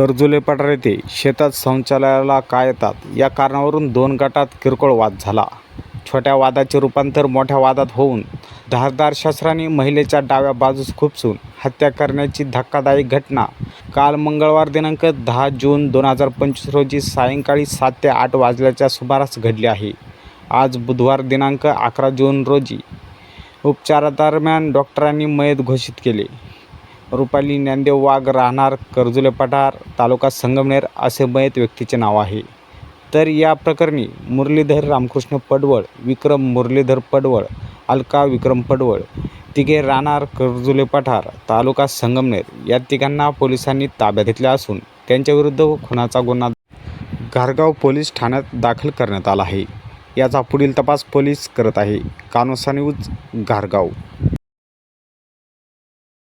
कर्जुले पठार येथे शेतात शौचालयाला का येतात? या कारणावरून दोन गटात किरकोळ वाद झाला. छोट्या वादाचे रूपांतर मोठ्या वादात होऊन धारदार शस्त्राने महिलेच्या डाव्या बाजूस खुपसून हत्या करण्याची धक्कादायक घटना काल मंगळवार दिनांक दहा जून दोन हजार पंचवीस रोजी सायंकाळी सात ते आठ वाजल्याच्या सुमारास घडली आहे. आज बुधवार दिनांक अकरा जून रोजी उपचारादरम्यान डॉक्टरांनी मयत घोषित केले. रुपाली ज्ञानदेव वाघ राहणार कर्जुले पठार तालुका संगमनेर असे मयत व्यक्तीचे नाव आहे. तर या प्रकरणी मुरलीधर रामकृष्ण पडवळ विक्रम मुरलीधर पडवळ अलका विक्रम पडवळ तिघे राहणार कर्जुले पठार तालुका संगमनेर या तिघांना पोलिसांनी ताब्यात घेतले असून त्यांच्याविरुद्ध खुनाचा गुन्हा घारगाव पोलीस ठाण्यात दाखल करण्यात आला आहे. याचा पुढील तपास पोलीस करत आहे. कानोसा न्यूज घारगाव.